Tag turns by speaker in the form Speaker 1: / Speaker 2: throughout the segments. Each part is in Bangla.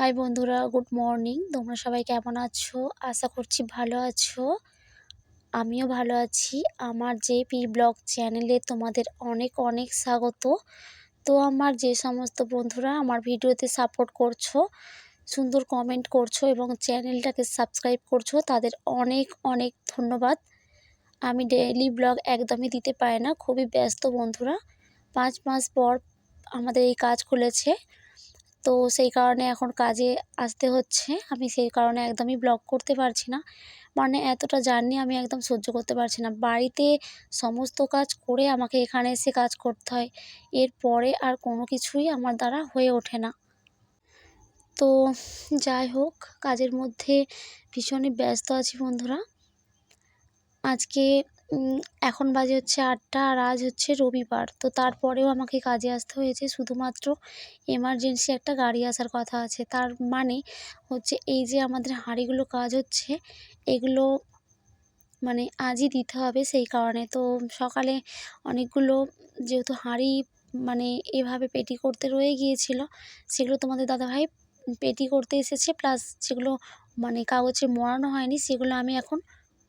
Speaker 1: হাই বন্ধুরা, গুড মর্নিং। তোমরা সবাই কেমন আছো? আশা করছি ভালো আছো। আমিও ভালো আছি। আমার যে পি ব্লগ চ্যানেলে তোমাদের অনেক অনেক স্বাগত। তো আমার যে সমস্ত বন্ধুরা আমার ভিডিওতে সাপোর্ট করছ, সুন্দর কমেন্ট করছ এবং চ্যানেলটাকে সাবস্ক্রাইব করছ, তাদের অনেক অনেক ধন্যবাদ। আমি ডেইলি ব্লগ একদমই দিতে পারি না, খুবই ব্যস্ত বন্ধুরা। পাঁচ মাস পর আমাদের এই কাজ খুলেছে। তো সেই কারণে এখন কাজে আসতে হচ্ছে। আমি সেই কারণে একদমই ব্লগ করতে পারছি না। মানে এতটা জার্নি আমি একদম সহ্য করতে পারছি না। বাড়িতে সমস্ত কাজ করে আমাকে এখানে এসে কাজ করতে হয়। এরপরে আর কোনো কিছুই আমার দ্বারা হয়ে ওঠে না। তো যাই হোক, কাজের মধ্যে ভীষণই ব্যস্ত আছি বন্ধুরা। আজকে এখন বাজে হচ্ছে আটটা আর আজ হচ্ছে রবিবার। তো তারপরেও আমাকে কাজে আসতে হয়েছে। শুধুমাত্র এমার্জেন্সি একটা গাড়ি আসার কথা আছে। তার মানে হচ্ছে এই যে আমাদের হাঁড়িগুলো কাজ হচ্ছে, এগুলো মানে আজই দিতে হবে সেই কারণে। তো সকালে অনেকগুলো যেহেতু হাঁড়ি মানে এভাবে পেটি করতে রয়ে গিয়েছিল, সেগুলো তোমাদের দাদাভাই পেটি করতে এসেছে। প্লাস যেগুলো মানে কাগজে মোড়ানো হয়নি, সেগুলো আমি এখন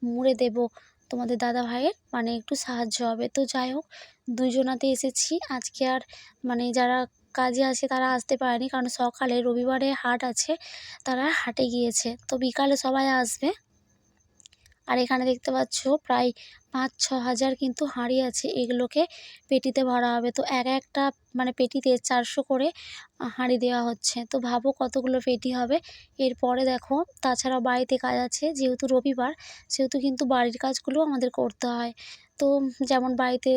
Speaker 1: মুড়ে দেবো। তোমাদের দাদা ভাইয়ের মানে একটু সাহায্য হবে। তো যাই হোক, দুজনাতে এসেছি। আজকে আর মানে যারা কাজে আছে তারা আসতে পারেনি, কারণ সকালে রবিবারে হাট আছে, তারা হাটে গিয়েছে। তো বিকালে সবাই আসবে। আর এখানে দেখতে পাচ্ছ প্রায় পাঁচ ছ হাজার কিন্তু হাঁড়ি আছে এগুলোকে পেটিতে ভরা হবে। তো এক একটা মানে পেটিতে চারশো করে হাঁড়ি দেওয়া হচ্ছে। তো ভাবো কতগুলো পেটি হবে। এরপরে দেখো, তাছাড়াও বাড়িতে কাজ আছে, যেহেতু রবিবার, সেহেতু কিন্তু বাড়ির কাজগুলো আমাদের করতে হয়। তো যেমন বাড়িতে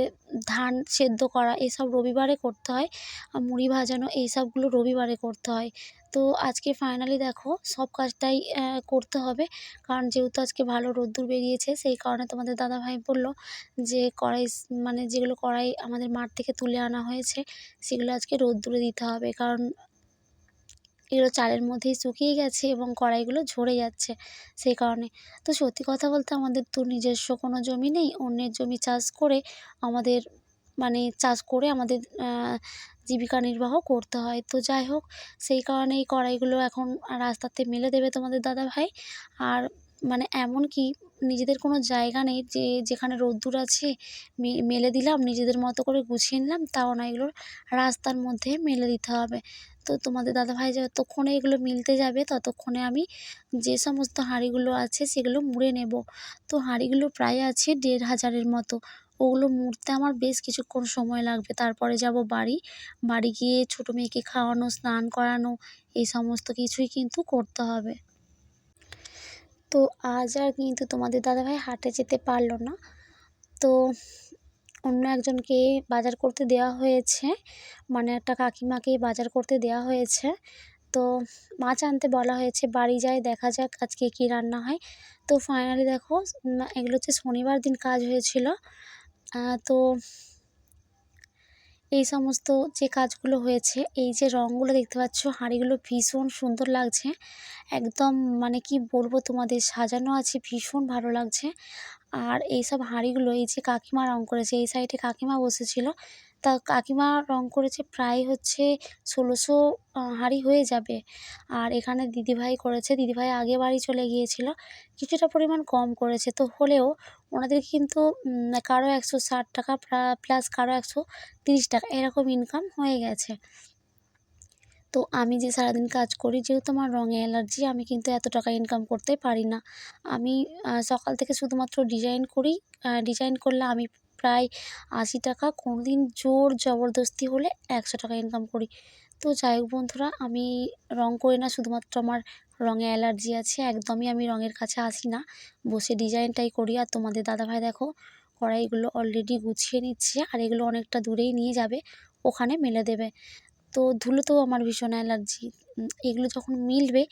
Speaker 1: ধান সেদ্ধ করা এসব রবিবারে করতে হয় মুড়ি ভাজানো এইসবগুলো রবিবারে করতে হয়। তো আজকে ফাইনালি দেখো সব কাজটাই করতে হবে। কারণ যেহেতু আজকে ভালো রোদ্দুর বেরিয়েছে, সেই কারণে তোমাদের দাদা ভাই বলল যে কড়াই মানে যেগুলো কড়াই আমাদের মাঠ থেকে তুলে আনা হয়েছে, সেগুলো আজকে রোদ্দুরে দিতে হবে। কারণ এগুলো চালের মধ্যেই শুকিয়ে গেছে এবং কড়াইগুলো ঝরে যাচ্ছে সেই কারণে। তো সত্যি কথা বলতে আমাদের তো নিজস্ব কোনো জমি নেই, অন্যের জমি চাষ করে আমাদের মানে চাষ করে আমাদের জীবিকা নির্বাহ করতে হয়। তো যাই হোক, সেই কারণে এই কড়াইগুলো এখন রাস্তাতে মেলে দেবে তোমাদের দাদাভাই। আর মানে এমন কি, নিজেদের কোনো জায়গা নেই যে, যেখানে রোদ্দুর আছে মেলে দিলাম, নিজেদের মতো করে গুছিয়ে নিলাম, তাও না এগুলোর রাস্তার মধ্যে মেলে দিতে হবে। তো তোমাদের দাদাভাই যতক্ষণে এগুলো মিলতে যাবে, ততক্ষণে আমি যে সমস্ত হাঁড়িগুলো আছে, সেগুলো মুড়ে নেব। তো হাঁড়িগুলো প্রায় আছে দেড় হাজারের মতো। ওগুলো মুড়তে আমার বেশ কিছুক্ষণ সময় লাগবে। তারপরে যাব বাড়ি। বাড়ি গিয়ে ছোটো মেয়েকে খাওয়ানো, স্নান করানো, এই সমস্ত কিছুই কিন্তু করতে হবে। তো আজ আর কিন্তু তোমাদের দাদাভাই হাটে যেতে পারল না। তো অন্য একজনকে বাজার করতে দেওয়া হয়েছে। মানে একটা কাকিমাকে বাজার করতে দেওয়া হয়েছে। তো মাছ আনতে বলা হয়েছে, বাড়ি যায় দেখা যাক আজকে কী রান্না হয়। তো ফাইনালি দেখো এগুলো হচ্ছে শনিবার দিন কাজ হয়েছিল। তো এই সমস্ত যে কাজগুলো হয়েছে, এই যে রঙগুলো দেখতে পাচ্ছ, হাঁড়িগুলো ভীষণ সুন্দর লাগছে। একদম মানে কি বলব তোমাদের, সাজানো আছে ভীষণ ভালো লাগছে। আর এইসব হাঁড়িগুলো, এই যে কাকিমা রং করেছে, এই সাইডে কাকিমা বসেছিল। তা কাকিমা রং করেছে প্রায় হচ্ছে ষোলোশো হাঁড়ি হয়ে যাবে। আর এখানে দিদিভাই করেছে, দিদিভাই আগে বাড়ি চলে গিয়েছিল। কিছুটা পরিমাণ কম করেছে, তো হলেও ওনাদের কিন্তু কারও একশো ষাট টাকা প্লাস কারও একশো তিরিশ টাকা এরকম ইনকাম হয়ে গেছে। তো আমি যে সারাদিন কাজ করি, যেহেতু আমার রঙে অ্যালার্জি, আমি কিন্তু এত টাকা ইনকাম করতে পারি না। আমি সকাল থেকে শুধুমাত্র ডিজাইন করি। ডিজাইন করলে আমি প্রায় আশি টাকা কোনো দিন জোর জবরদস্তি হলে একশো টাকা ইনকাম করি। তো যাই হোক বন্ধুরা, আমি রং করি না, শুধুমাত্র আমার রঙে অ্যালার্জি আছে, একদমই আমি রঙের কাছে আসি না। বসে ডিজাইনটাই করি। আর তোমাদের দাদাভাই দেখো, কড়াইগুলো অলরেডি গুছিয়ে নিচ্ছে, আর এগুলো অনেকটা দূরেই নিয়ে যাবে, ওখানে মেলে দেবে। তো ধুলোতেও আমার ভীষণ অ্যালার্জি। এগুলো যখন মিলবে,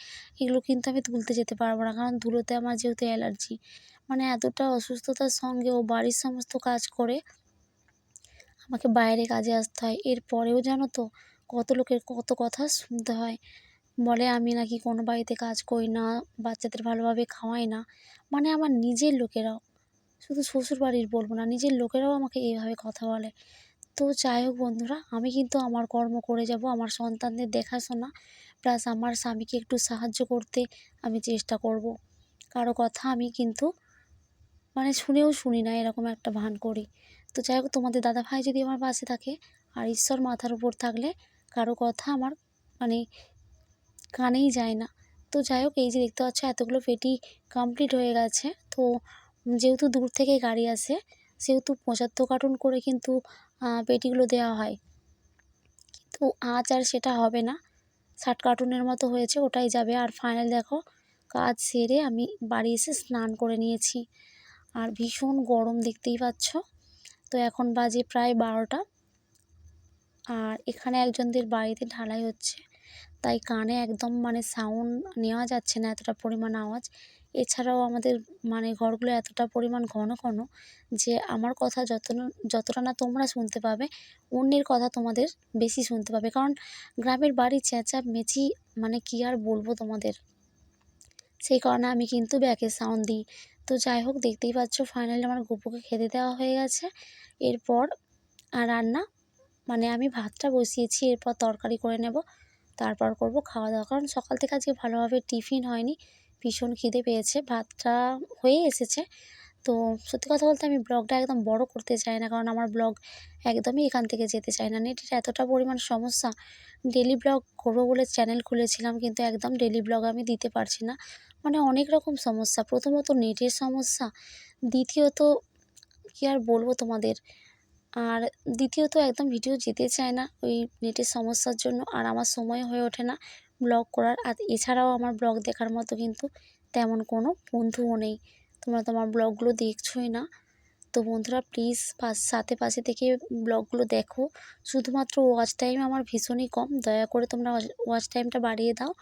Speaker 1: এগুলো কিন্তু আমি তুলতে যেতে পারব না। কারণ ধুলোতে আমার যেহেতু অ্যালার্জি মানে এতটা অসুস্থতার সঙ্গে ও বাড়ির সমস্ত কাজ করে আমাকে বাইরে কাজে আসতে হয়। এরপরেও জানো তো, কত লোকের কত কথা শুনতে হয়। বলে, আমি নাকি কোনো বাড়িতে কাজ করি না, বাচ্চাদের ভালোভাবে খাওয়াই না। মানে আমার নিজের লোকেরাও, শুধু শ্বশুর বাড়ির বলব না, নিজের লোকেরাও আমাকে এইভাবে কথা বলে। তো যাই হোক বন্ধুরা, আমি কিন্তু আমার কর্ম করে যাব, আমার সন্তানদের দেখাশোনা প্লাস আমার স্বামীকে একটু সাহায্য করতে আমি চেষ্টা করব। কারও কথা আমি কিন্তু মানে শুনেও শুনি না, এরকম একটা ভান করি। তো যাই হোক তোমাদের দাদা ভাই যদি আমার পাশে থাকে, আর ঈশ্বর মাথার উপর থাকলে কারও কথা আমার মানে কানেই যায় না। তো যাই হোক এই যে দেখতে পাচ্ছ, এতগুলো পেটি কমপ্লিট হয়ে গেছে। তো যেহেতু দূর থেকে গাড়ি আসে, সেহেতু পঁচাত্তর কার্টুন করে কিন্তু পেটিগুলো দেওয়া হয়। কিন্তু আজ আর সেটা হবে না। শার্ট কার্টুনের মতো হয়েছে, ওটাই যাবে। আর ফাইনাল দেখো, কাজ সেরে আমি বাড়ি এসে স্নান করে নিয়েছি। আর ভীষণ গরম দেখতেই পাচ্ছ। তো এখন বাজে প্রায় বারোটা। আর এখানে একজনদের বাড়িতে ঢালাই হচ্ছে। তাই কানে একদম মানে সাউন্ড নেওয়া যাচ্ছে না, এতটা পরিমাণ আওয়াজ। এছাড়াও আমাদের মানে ঘরগুলো এতটা পরিমাণ ঘন ঘন যে আমার কথা যত যতটা না তোমরা শুনতে পাবে, অন্যের কথা তোমাদের বেশি শুনতে পাবে। কারণ গ্রামের বাড়ি চেঁচা মেচি মানে কী আর বলব তোমাদের? সেই কারণে আমি কিন্তু ব্যাকে সাউন্ড দিই। তো যাই হোক, দেখতেই পাচ্ছ ফাইনালি আমার গপুকে খেতে দেওয়া হয়ে গেছে। এরপর আর রান্না মানে আমি ভাতটা বসিয়েছি, এরপর তরকারি করে নেব, তারপর করব খাওয়া দাওয়া। কারণ সকাল থেকে আজকে ভালোভাবে টিফিন হয়নি। ভীষণ খিদে পেয়েছে, ভাতটা হয়ে এসেছে। তো সত্যি কথা বলতে আমি ব্লগটা একদম বড় করতে চাই না, কারণ আমার ব্লগ একদমই এখান থেকে যেতে চায় না। নেটের এতটা পরিমাণ সমস্যা ডেলি ব্লগ করব বলে চ্যানেল খুলেছিলাম, কিন্তু একদম ডেলি ব্লগ আমি দিতে পারছি না। মানে অনেক রকম সমস্যা, প্রথমত নেটের সমস্যা, দ্বিতীয়ত কী আর বলব তোমাদের, আর দ্বিতীয়ত একদম ভিডিও যেতে চায় না ওই নেটের সমস্যার জন্য, আর আমার সময় হয়ে ওঠে না। ব্লগ করার। আর এছাড়াও আমার ব্লগ দেখার মতো কিন্তু তেমন কোনো বন্ধুও নেই। তোমরা তো আমার ব্লগগুলো দেখছোই না। তো বন্ধুরা প্লিজ সাথে পাশে থেকে ব্লগগুলো দেখো। শুধুমাত্র ওয়াচ টাইম আমার ভীষণই কম। দয়া করে তোমরা ওয়াচ টাইমটা বাড়িয়ে দাও।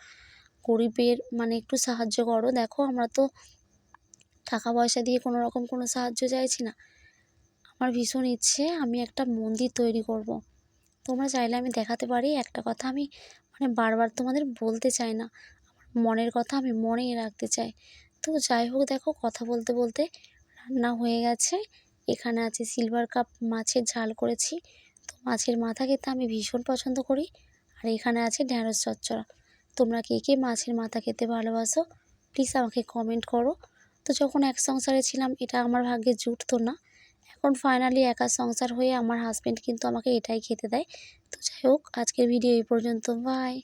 Speaker 1: গরিবের মানে একটু সাহায্য করো। দেখো, আমরা তো টাকা পয়সা দিয়ে কোনো রকম কোনো সাহায্য চাইছি না। আমার ভীষণ ইচ্ছে আমি একটা মন্দির তৈরি করব। তোমরা চাইলে আমি দেখাতে পারি। একটা কথা আমি মানে বারবার তোমাদের বলতে চাই না। আমার মনের কথা আমি মনেই রাখতে চাই। তো যাই হোক, দেখো কথা বলতে বলতে রান্না হয়ে গেছে। এখানে আছে সিলভার কাপ মাছের ঝাল করেছি। তো মাছের মাথা খেতে আমি ভীষণ পছন্দ করি। আর এখানে আছে ঢ্যাঁড়স চচ্চড়া। তোমরা কে কে মাছের মাথা খেতে ভালোবাসো প্লিজ আমাকে কমেন্ট করো। তো যখন এক সংসারে ছিলাম, এটা আমার ভাগ্যে জুটতো না। এখন ফাইনালি একা সংসার হয়ে আমার হাজব্যান্ড কিন্তু আমাকে এটাই খেতে দেয়। তো যাই হোক, আজকের ভিডিও এই পর্যন্ত। বাই